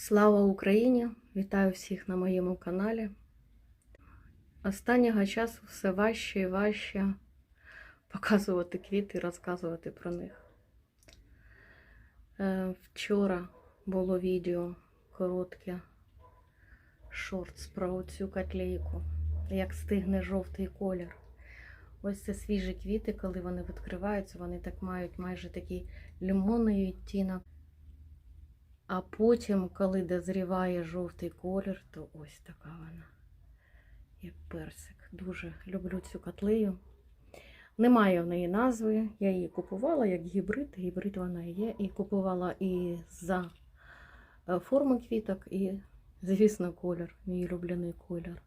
Слава Україні! Вітаю всіх на моєму каналі. Останнього часу все важче і важче показувати квіти і розказувати про них. Е, Вчора було відео коротке шортс про цю котлейку, як стигне жовтий колір. Ось це свіжі квіти, коли вони відкриваються, вони так мають майже такий лимонний відтінок. А потім, коли дозріває жовтий колір, то ось така вона, як персик. Дуже люблю цю котлею. Немає в неї назви. Я її купувала як гібрид. Гібрид вона є. І купувала і за е, форми квіток, і, звісно, колір, мій улюблений колір.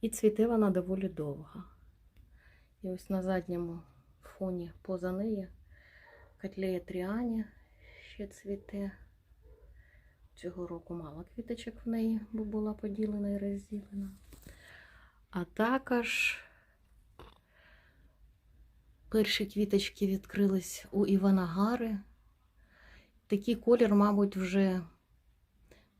І цвіте вона доволі довго. І ось на задньому фоні поза неї котлея Тріані ще цвіте. Цього року мало квіточок в неї, бо була поділена і розділена. А також перші квіточки відкрились у Івана Гари. Такий колір, мабуть, вже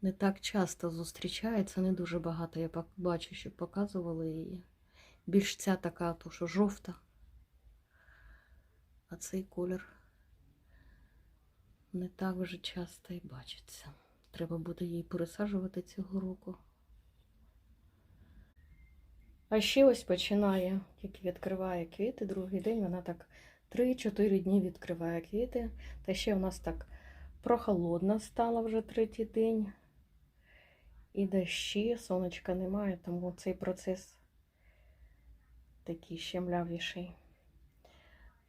не так часто зустрічається, не дуже багато. Я бачу, що показували її. Більш ця така, то що жовта. А цей колір не так вже часто і бачиться. Треба буде її пересаджувати цього року. А ще ось починає, тільки відкриває квіти, другий день вона так 3-4 дні відкриває квіти. Та ще в нас так прохолодно стало вже третій день. І дощі, сонечка немає, тому цей процес такий ще млявіший.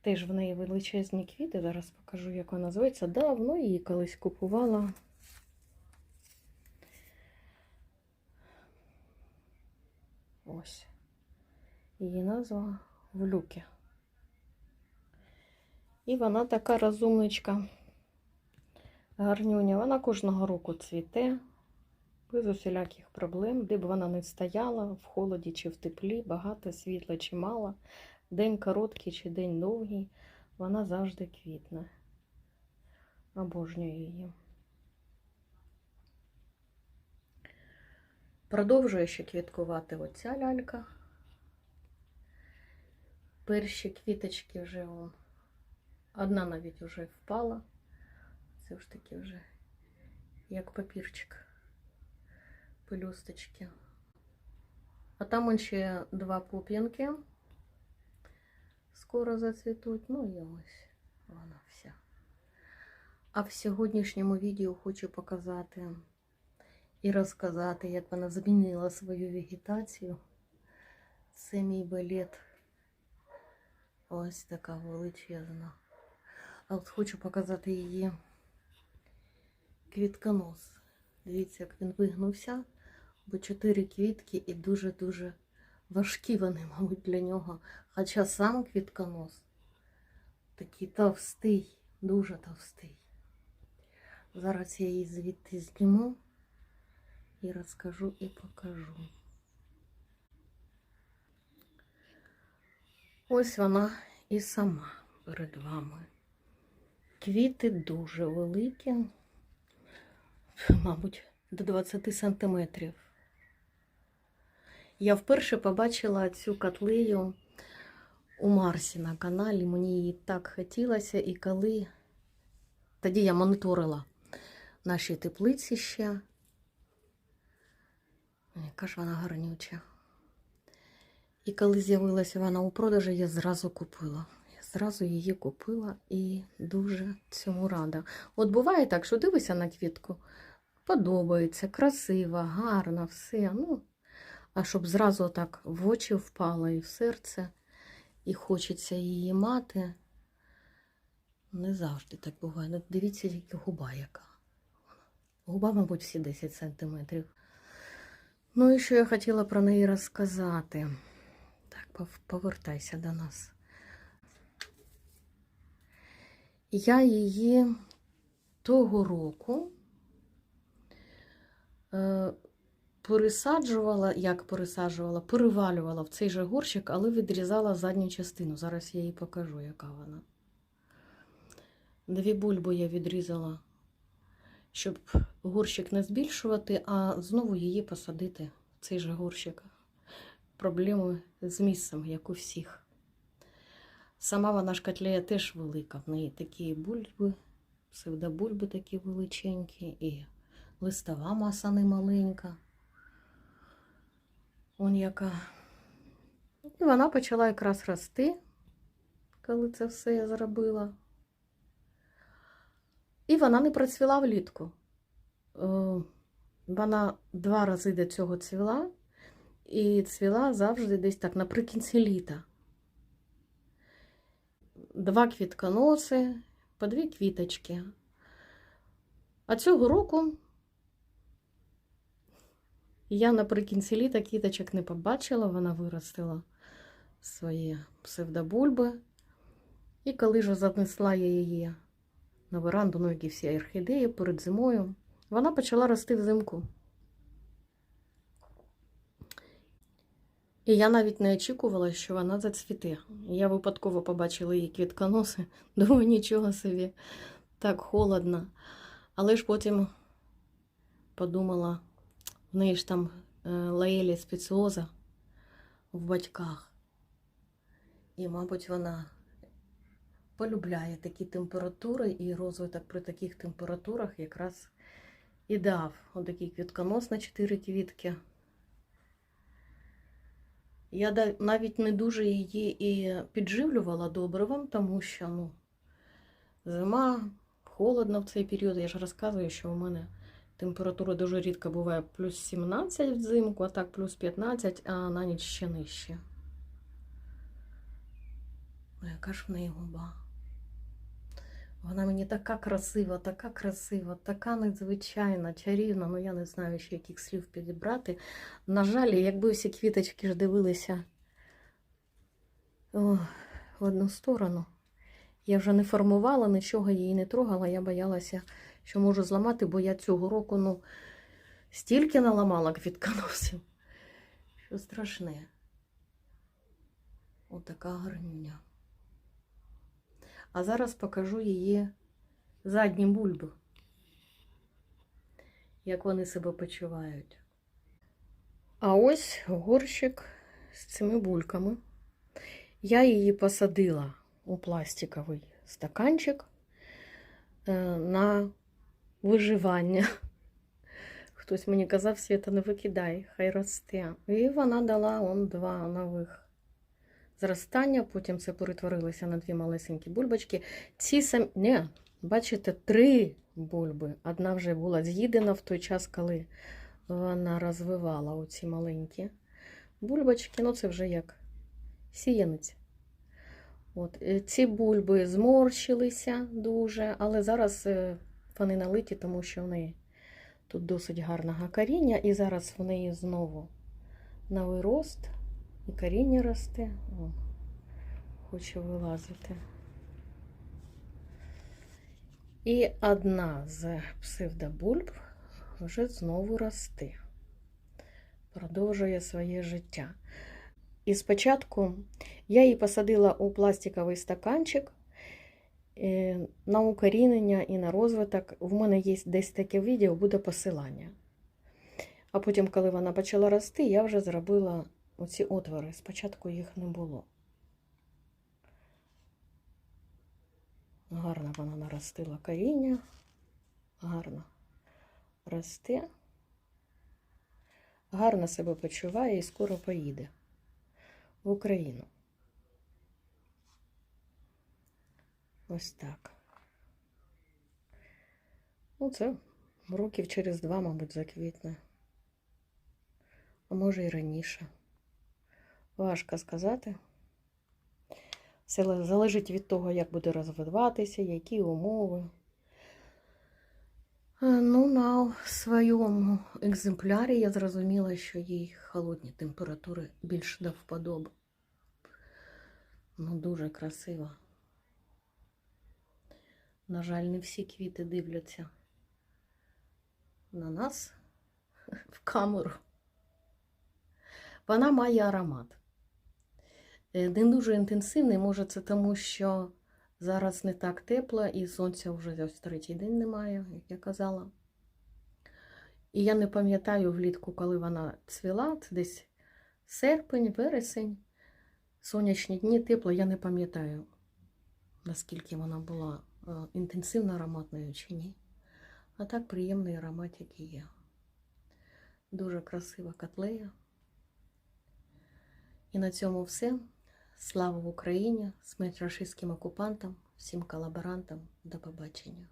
Теж в неї величезні квіти. Зараз покажу, як вона називається. Давно її колись купувала. Ось. Її назва Влюки. І вона така розумничка. Гарнюня. Вона кожного року цвіте. Без усіляких проблем, де б вона не стояла, в холоді чи в теплі, багато світла чи мало. День короткий чи день довгий, вона завжди квітне. Обожнюю її. Продовжує ще квіткувати оця лялька. Перші квіточки вже о, одна навіть вже впала. Це ж таки вже як папірчик. Пелюсточки. А там ще два пуп'янки скоро зацвітуть. Ну і ось вона вся. А в сьогоднішньому відео хочу показати і розказати, як вона змінила свою вегетацію. Це мій балет. Ось така величезна. А от хочу показати її квітконос. Дивіться, як він вигнувся, бо чотири квітки і дуже-дуже важкі вони, мабуть, для нього. Хоча сам квітконос такий товстий, дуже товстий. Зараз я її звідти зніму і розкажу і покажу. Ось вона і сама перед вами. Квіти дуже великі, мабуть, до 20 сантиметрів. Я вперше побачила цю котлею у Марсі на каналі. Мені її так хотілося, і коли тоді я моніторила наші теплиці ще. Яка ж вона гарнюча. І коли з'явилася вона у продажі, я зразу купила. Я зразу її купила і дуже цьому рада. От буває так, що дивишся на квітку, подобається, красива, гарна, все. Ну, а щоб зразу так в очі впало і в серце, і хочеться її мати. Не завжди так буває. Ну, дивіться, тільки губа яка. Губа, мабуть, всі 10 сантиметрів. Ну і що я хотіла про неї розказати. Так, повертайся до нас. Я її того року е, пересаджувала, як пересаджувала, перевалювала в цей же горщик, але відрізала задню частину. Зараз я їй покажу, яка вона. Дві бульби я відрізала щоб горщик не збільшувати, а знову її посадити в цей же горщик. Проблеми з місцем, як у всіх. Сама вона ж теж велика. В неї такі бульби, псевдобульби такі величенькі, і листова маса не маленька. Он яка. І вона почала якраз рости, коли це все я зробила. І вона не процвіла влітку. Е, Вона два рази до цього цвіла, і цвіла завжди десь так наприкінці літа. Два квітконоси, по дві квіточки. А цього року я наприкінці літа квіточок не побачила, вона виростила свої псевдобульби. І коли ж занесла я її на веранду, ну, як і всі орхідеї перед зимою, вона почала рости взимку. І я навіть не очікувала, що вона зацвіте. Я випадково побачила її квітконоси, думаю, нічого собі, так холодно. Але ж потім подумала, в неї ж там е, лаелія спеціоза в батьках. І, мабуть, вона полюбляє такі температури, і розвиток при таких температурах якраз і дав отакий квітконос на 4 квітки. Я навіть не дуже її і підживлювала добривом, тому що ну, зима, холодно в цей період. Я ж розказую, що у мене температура дуже рідко буває плюс 17 взимку, а так плюс 15, а на ніч ще нижче. Ой, яка ж в неї губа. Вона мені така красива, така красива, така надзвичайна, чарівна. Ну я не знаю, ще яких слів підібрати. На жаль, якби всі квіточки ж дивилися о, в одну сторону. Я вже не формувала, нічого її не трогала. Я боялася, що можу зламати, бо я цього року ну, стільки наламала квітконосів, що страшне. Отака гарнюня. А зараз покажу її задні бульби, як вони себе почувають. А ось горщик з цими бульками. Я її посадила у пластиковий стаканчик е, на виживання. Хтось мені казав, Свята, не викидай, хай росте. І вона дала он два нових зростання, потім це перетворилося на дві малесенькі бульбочки. Ці самі, не, бачите, три бульби. Одна вже була з'їдена в той час, коли вона розвивала оці маленькі бульбочки. Ну, це вже як сіянець. От, е, ці бульби зморщилися дуже, але зараз е, вони налиті, тому що в неї тут досить гарного коріння, і зараз в неї знову новий рост. І коріння росте. О, хоче вилазити. І одна з псевдобульб вже знову росте. Продовжує своє життя. І спочатку я її посадила у пластиковий стаканчик на укорінення і на розвиток. В мене є десь таке відео, буде посилання. А потім, коли вона почала рости, я вже зробила оці отвори. Спочатку їх не було. Гарно вона наростила коріння. Гарно росте. Гарно себе почуває і скоро поїде в Україну. Ось так. Ну, це років через два, мабуть, заквітне. А може і раніше. Важко сказати. Все залежить від того, як буде розвиватися, які умови. Ну, на своєму екземплярі я зрозуміла, що їй холодні температури більш до вподоби. Ну, дуже красиво. На жаль, не всі квіти дивляться на нас в камеру. Вона має аромат. Не дуже інтенсивний, може, це тому, що зараз не так тепло і сонця вже ось третій день немає, як я казала. І я не пам'ятаю влітку, коли вона цвіла, це десь серпень, вересень, сонячні дні, тепло, я не пам'ятаю, наскільки вона була інтенсивно ароматною чи ні. А так приємний аромат, який є. Дуже красива котлея. І на цьому все. Слава Україні! Смерть рашистським окупантам, всім колаборантам. До побачення.